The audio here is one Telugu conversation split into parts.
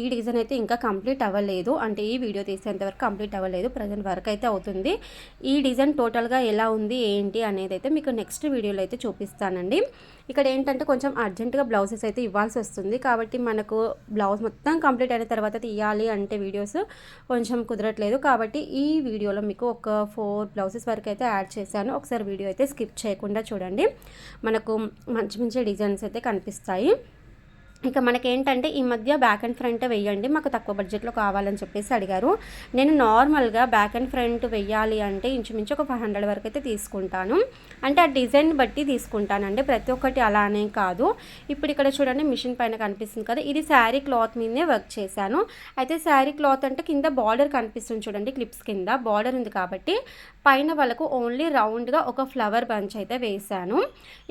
ఈ డిజైన్ అయితే ఇంకా కంప్లీట్ అవ్వలేదు. అంటే ఈ వీడియో తీసేంత వరకు కంప్లీట్ అవ్వలేదు. ప్రజెంట్ వర్క్ అయితే అవుతుంది. ఈ డిజైన్ టోటల్గా ఎలా ఉంది ఏంటి అనేది అయితే మీకు నెక్స్ట్ వీడియోలో అయితే చూపిస్తానండి. ఇక్కడ ఏంటంటే కొంచెం అర్జెంటుగా బ్లౌజెస్ అయితే ఇవ్వాల్సి వస్తుంది. కాబట్టి మనకు బ్లౌజ్ మొత్తం కంప్లీట్ అయిన తర్వాత తీయాలి అంటే వీడియోస్ కొంచెం కుదరట్లేదు. కాబట్టి ఈ వీడియోలో మీకు ఒక ఫోర్ బ్లౌజెస్ వరకు అయితే యాడ్ చేశాను. ఒకసారి వీడియో అయితే స్కిప్ చేయకుండా చూడండి. మనకు మంచి మంచి డిజైన్స్ అయితే కనిపిస్తాయి. ఇక మనకేంటంటే ఈ మధ్య బ్యాక్ అండ్ ఫ్రంట్ వెయ్యండి మాకు తక్కువ బడ్జెట్లో కావాలని చెప్పేసి అడిగారు. నేను నార్మల్గా బ్యాక్ అండ్ ఫ్రంట్ వెయ్యాలి అంటే ఇంచుమించు ఒక ఫైవ్ హండ్రెడ్ వరకు అయితే తీసుకుంటాను. అంటే ఆ డిజైన్ బట్టి తీసుకుంటానండి ప్రతి ఒక్కటి అలానే కాదు. ఇప్పుడు ఇక్కడ చూడండి మిషన్ పైన కనిపిస్తుంది కదా ఇది శారీ క్లాత్ మీదే వర్క్ చేశాను. అయితే శారీ క్లాత్ అంటే కింద బార్డర్ కనిపిస్తుంది చూడండి క్లిప్స్ కింద బార్డర్ ఉంది కాబట్టి పైన వాళ్ళకు ఓన్లీ రౌండ్గా ఒక ఫ్లవర్ బంచ్ అయితే వేశాను.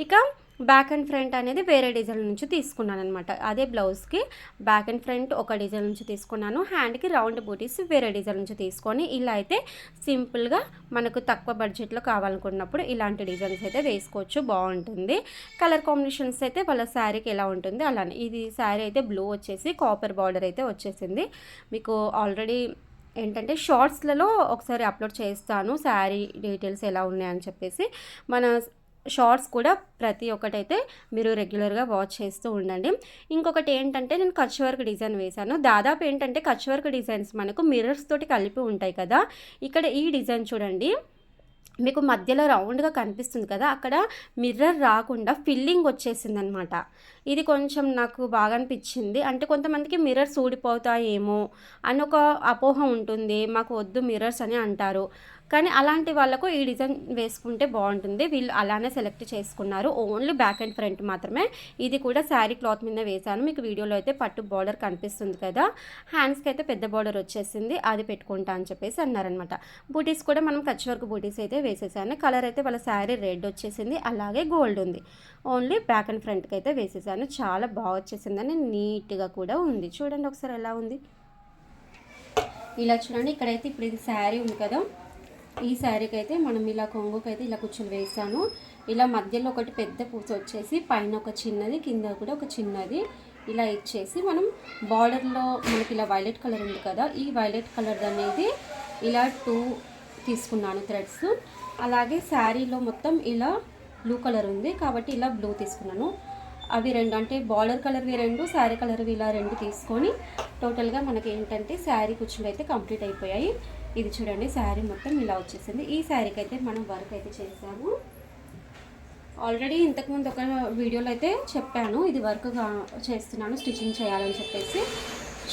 ఇక బ్యాక్ అండ్ ఫ్రంట్ అనేది వేరే డిజైన్ నుంచి తీసుకున్నాను అనమాట అదే బ్లౌజ్కి బ్యాక్ అండ్ ఫ్రంట్ ఒక డిజైన్ నుంచి తీసుకున్నాను. హ్యాండ్కి రౌండ్ బూటీస్ వేరే డిజైన్ నుంచి తీసుకొని ఇలా అయితే సింపుల్గా మనకు తక్కువ బడ్జెట్లో కావాలనుకున్నప్పుడు ఇలాంటి డిజైన్స్ అయితే వేసుకోవచ్చు. బాగుంటుంది. కలర్ కాంబినేషన్స్ అయితే వాళ్ళ శారీకి ఎలా ఉంటుంది అలానే. ఇది శారీ అయితే బ్లూ వచ్చేసి కాపర్ బార్డర్ అయితే వచ్చేసింది. మీకు ఆల్రెడీ ఏంటంటే షార్ట్స్లలో ఒకసారి అప్లోడ్ చేస్తాను. శారీ డీటెయిల్స్ ఎలా ఉన్నాయని చెప్పేసి. మన షార్ట్స్ కూడా ప్రతి ఒక్కటైతే మీరు రెగ్యులర్గా వాచ్ చేస్తూ ఉండండి. ఇంకొకటి ఏంటంటే నేను కచ్ వర్క్ డిజైన్ వేశాను. దాదాపు ఏంటంటే కచ్ వర్క్ డిజైన్స్ మనకు మిర్రర్స్ తోటి కలిపి ఉంటాయి కదా. ఇక్కడ ఈ డిజైన్ చూడండి. మీకు మధ్యలో రౌండ్గా కనిపిస్తుంది కదా. అక్కడ మిర్రర్ రాకుండా ఫిల్లింగ్ వచ్చేసింది అనమాట ఇది కొంచెం నాకు బాగా అనిపించింది. అంటే కొంతమందికి మిర్రర్స్ ఊడిపోతాయేమో అని ఒక అపోహ ఉంటుంది. మాకు వద్దు మిర్రర్స్ అని అంటారు. కానీ అలాంటి వాళ్ళకు ఈ డిజైన్ వేసుకుంటే బాగుంటుంది. వీళ్ళు అలానే సెలెక్ట్ చేసుకున్నారు. ఓన్లీ బ్యాక్ అండ్ ఫ్రంట్ మాత్రమే. ఇది కూడా శారీ క్లాత్ మీద వేశాను. మీకు వీడియోలో అయితే పట్టు బార్డర్ కనిపిస్తుంది కదా. హ్యాండ్స్కి అయితే పెద్ద బార్డర్ వచ్చేసింది. అది పెట్టుకుంటా అని చెప్పేసి అన్నారనమాట బూటీస్ కూడా మనం కచ్ వర్క్ బూటీస్ అయితే వేసేసాను. కలర్ అయితే వాళ్ళ శారీ రెడ్ వచ్చేసింది. అలాగే గోల్డ్ ఉంది. ఓన్లీ బ్యాక్ అండ్ ఫ్రంట్కి అయితే వేసేసాను. చాలా బాగా వచ్చేసిందని నీట్గా కూడా ఉంది. చూడండి ఒకసారి ఎలా ఉంది. ఇలా చూడండి. ఇక్కడైతే ఇప్పుడు ఇది శారీ ఉంది కదా. ఈ శారీకి అయితే మనం ఇలా కొంగుకి అయితే ఇలా కూర్చొని వేసాను. ఇలా మధ్యలో ఒకటి పెద్ద పూస వచ్చేసి పైన ఒక చిన్నది కింద కూడా ఒక చిన్నది ఇలా ఇచ్చేసి మనం బార్డర్లో మనకి ఇలా వైలెట్ కలర్ ఉంది కదా ఈ వైలెట్ కలర్ అనేది ఇలా టూ తీసుకున్నాను థ్రెడ్స్ అలాగే శారీలో మొత్తం ఇలా బ్లూ కలర్ ఉంది కాబట్టి ఇలా బ్లూ తీసుకున్నాను. అవి రెండు అంటే బార్డర్ కలర్వి రెండు శారీ కలర్వి ఇలా రెండు తీసుకొని టోటల్గా మనకి ఏంటంటే శారీ కుచ్చులు అయితే కంప్లీట్ అయిపోయాయి. ఇది చూడండి శారీ మొత్తం ఇలా వచ్చేసింది. ఈ శారీకి అయితే మనం వర్క్ అయితే చేసాము. ఆల్రెడీ ఇంతకుముందు ఒక వీడియోలో అయితే చెప్పాను ఇది వర్క్ చేస్తున్నాను స్టిచ్చింగ్ చేయాలని చెప్పేసి.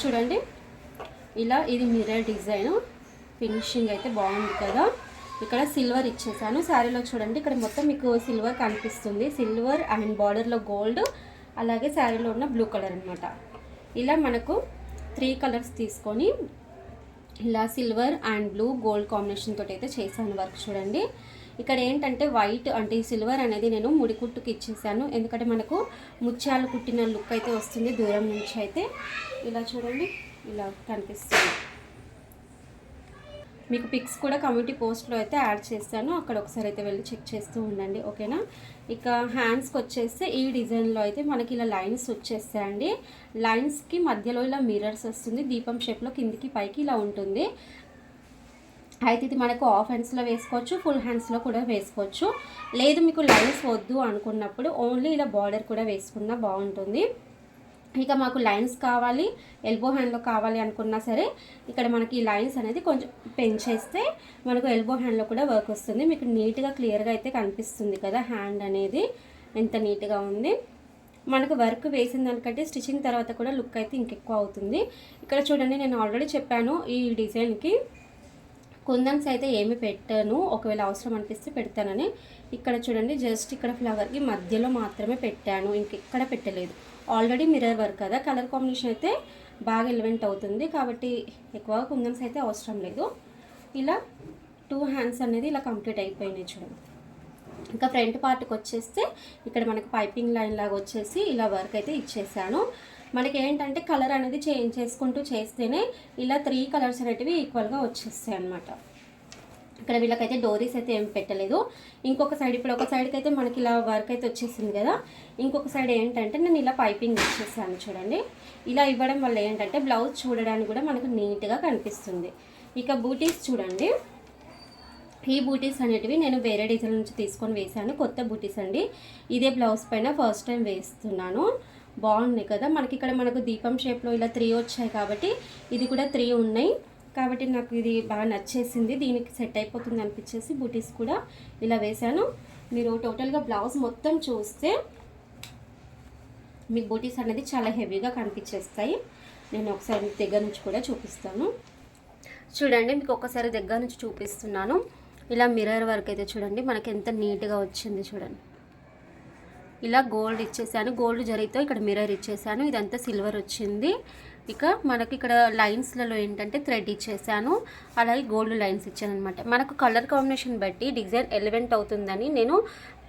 చూడండి ఇలా ఇది మిర్రర్ డిజైన్. ఫినిషింగ్ అయితే బాగుంది కదా. ఇక్కడ సిల్వర్ ఇచ్చేసాను. శారీలో చూడండి ఇక్కడ మొత్తం మీకు సిల్వర్ కనిపిస్తుంది. సిల్వర్ అండ్ బార్డర్లో గోల్డ్ అలాగే శారీలో ఉన్న బ్లూ కలర్ అనమాట ఇలా మనకు త్రీ కలర్స్ తీసుకొని ఇలా silver and blue gold combination తోటి అయితే చేశాను వర్క్ చూడండి. ఇక్కడ ఏంటంటే వైట్ అంటే ఈ సిల్వర్ అనేది నేను ముడి కుట్టుకి ఇచ్చేసాను. ఎందుకంటే మనకు ముత్యాలు కుట్టిన లుక్ అయితే వస్తుంది దూరం నుంచి అయితే. ఇలా చూడండి ఇలా కనిపిస్తుంది. మీకు పిక్స్ కూడా కమ్యూనిటీ పోస్ట్లో అయితే యాడ్ చేస్తాను. అక్కడ ఒకసారి అయితే వెళ్ళి చెక్ చేస్తూ ఉండండి ఓకేనా ఇక హ్యాండ్స్కి వచ్చేస్తే ఈ డిజైన్లో అయితే మనకి ఇలా లైన్స్ వచ్చేస్తాయండి. లైన్స్కి మధ్యలో ఇలా మిరర్స్ వస్తుంది దీపం షేప్లో కిందికి పైకి ఇలా ఉంటుంది. అయితే ఇది మనకు ఆఫ్ హ్యాండ్స్లో వేసుకోవచ్చు ఫుల్ హ్యాండ్స్లో కూడా వేసుకోవచ్చు. లేదు మీకు లైన్స్ వద్దు అనుకున్నప్పుడు ఓన్లీ ఇలా బార్డర్ కూడా వేసుకున్నా బాగుంటుంది. ఇక మాకు లైన్స్ కావాలి ఎల్బో హ్యాండ్లో కావాలి అనుకున్నా సరే ఇక్కడ మనకి లైన్స్ అనేది కొంచెం పెంచేస్తే మనకు ఎల్బో హ్యాండ్లో కూడా వర్క్ వస్తుంది. మీకు నీట్గా క్లియర్గా అయితే కనిపిస్తుంది కదా హ్యాండ్ అనేది ఎంత నీట్గా ఉంది. మనకు వర్క్ వేసిన దానికంటే స్టిచ్చింగ్ తర్వాత కూడా లుక్ అయితే ఇంకెక్కువ అవుతుంది. ఇక్కడ చూడండి నేను ఆల్రెడీ చెప్పాను ఈ డిజైన్కి కుందన్స్ అయితే ఏమి పెట్టాను. ఒకవేళ అవసరం అనిపిస్తే పెడతానని. ఇక్కడ చూడండి జస్ట్ ఇక్కడ ఫ్లవర్కి మధ్యలో మాత్రమే పెట్టాను. ఇంకెక్కడ పెట్టలేదు. ఆల్రెడీ మిర్రర్ వర్క్ కదా. కలర్ కాంబినేషన్ అయితే బాగా ఎలివెంట్ అవుతుంది. కాబట్టి ఎక్కువగా కుందన్స్ అయితే అవసరం లేదు. ఇలా టూ హ్యాండ్స్ అనేది ఇలా కంప్లీట్ అయిపోయినాయి చూడండి. ఇంకా ఫ్రంట్ పార్ట్కి వచ్చేస్తే ఇక్కడ మనకు పైపింగ్ లైన్ లాగా వచ్చేసి ఇలా వర్క్ అయితే ఇచ్చేసాను. మనకి ఏంటంటే కలర్ అనేది చేంజ్ చేసుకుంటూ చేస్తేనే ఇలా త్రీ కలర్స్ అనేటివి ఈక్వల్గా వచ్చేస్తాయి అనమాట ఇక్కడ వీళ్ళకైతే డోరీస్ అయితే ఏం పెట్టలేదు. ఇంకొక సైడ్ ఇప్పుడు ఒక సైడ్కి అయితే మనకి ఇలా వర్క్ అయితే వచ్చేసింది కదా. ఇంకొక సైడ్ ఏంటంటే నేను ఇలా పైపింగ్ ఇచ్చేసాను చూడండి. ఇలా ఇవ్వడం వల్ల ఏంటంటే బ్లౌజ్ చూడడానికి కూడా మనకు నీట్గా కనిపిస్తుంది. ఇక బూటీస్ చూడండి. ఈ బూటీస్ అనేటివి నేను వేరే డిజైన్ నుంచి తీసుకొని వేసాను కొత్త బూటీస్ అండి. ఇదే బ్లౌజ్ పైన ఫస్ట్ టైం వేస్తున్నాను. బాగున్నాయి కదా. మనకి ఇక్కడ మనకు దీపం షేప్లో ఇలా త్రీ వచ్చాయి కాబట్టి ఇది కూడా త్రీ ఉన్నాయి. కాబట్టి నాకు ఇది బాగా నచ్చేసింది. దీనికి సెట్ అయిపోతుంది అనిపించేసి బూటీస్ కూడా ఇలా వేశాను. మీరు టోటల్గా బ్లౌజ్ మొత్తం చూస్తే మీకు బూటీస్ అనేది చాలా హెవీగా కనిపించేస్తాయి. నేను ఒకసారి మీకు దగ్గర నుంచి కూడా చూపిస్తాను. చూడండి మీకు ఒకసారి దగ్గర నుంచి చూపిస్తున్నాను. ఇలా మిర్రర్ వర్క్ అయితే చూడండి మనకి ఎంత నీట్గా వచ్చింది చూడండి. ఇలా గోల్డ్ ఇచ్చేసాను. గోల్డ్ జరిగితే ఇక్కడ మిర్రర్ ఇచ్చేసాను. ఇదంతా సిల్వర్ వచ్చింది. ఇక మనకి ఇక్కడ లైన్స్లలో ఏంటంటే థ్రెడ్ ఇచ్చేసాను. అలాగే గోల్డ్ లైన్స్ ఇచ్చాను అనమాట మనకు కలర్ కాంబినేషన్ బట్టి డిజైన్ ఎలివెంట్ అవుతుందని నేను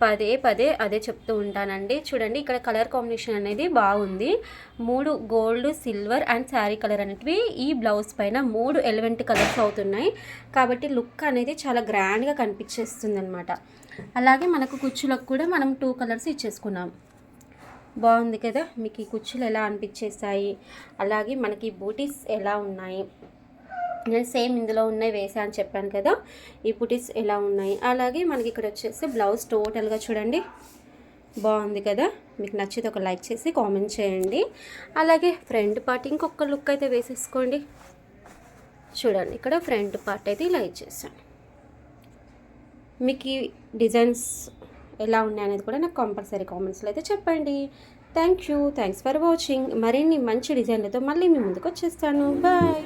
పదే పదే అదే చెప్తూ ఉంటానండి. చూడండి ఇక్కడ కలర్ కాంబినేషన్ అనేది బాగుంది. మూడు gold silver and sari colour అనేటివి ఈ బ్లౌజ్ పైన మూడు ఎలివెంట్ కలర్స్ అవుతున్నాయి. కాబట్టి లుక్ అనేది చాలా గ్రాండ్గా కనిపించేస్తుంది అనమాట అలాగే మనకు కుచ్చులకు కూడా మనం టూ కలర్స్ ఇచ్చేసుకున్నాం. బాగుంది కదా? మీకు ఈ కుచ్చులు ఎలా అనిపించేసాయి అలాగే మనకి బూటీస్ ఎలా ఉన్నాయి? నేను సేమ్ ఇందులో ఉన్నాయి వేసా అని చెప్పాను కదా? ఈ బూటీస్ ఎలా ఉన్నాయి? అలాగే మనకి ఇక్కడ వచ్చేసి బ్లౌజ్ టోటల్గా చూడండి. బాగుంది కదా? మీకు నచ్చితే ఒక లైక్ చేసి కామెంట్ చేయండి. అలాగే ఫ్రంట్ పార్ట్ ఇంకొక లుక్ అయితే వేసేసుకోండి. చూడండి ఇక్కడ ఫ్రంట్ పార్ట్ అయితే ఇలా ఇచ్చేసాను. మీకు ఈ డిజైన్స్ ఎలా ఉన్నాయి అనేది కూడా నాకు కంపల్సరీ కామెంట్స్లో అయితే చెప్పండి. Thank you thanks for watching మరిన్ని మంచి డిజైన్లతో మళ్ళీ మీ ముందుకు వచ్చేస్తాను. బాయ్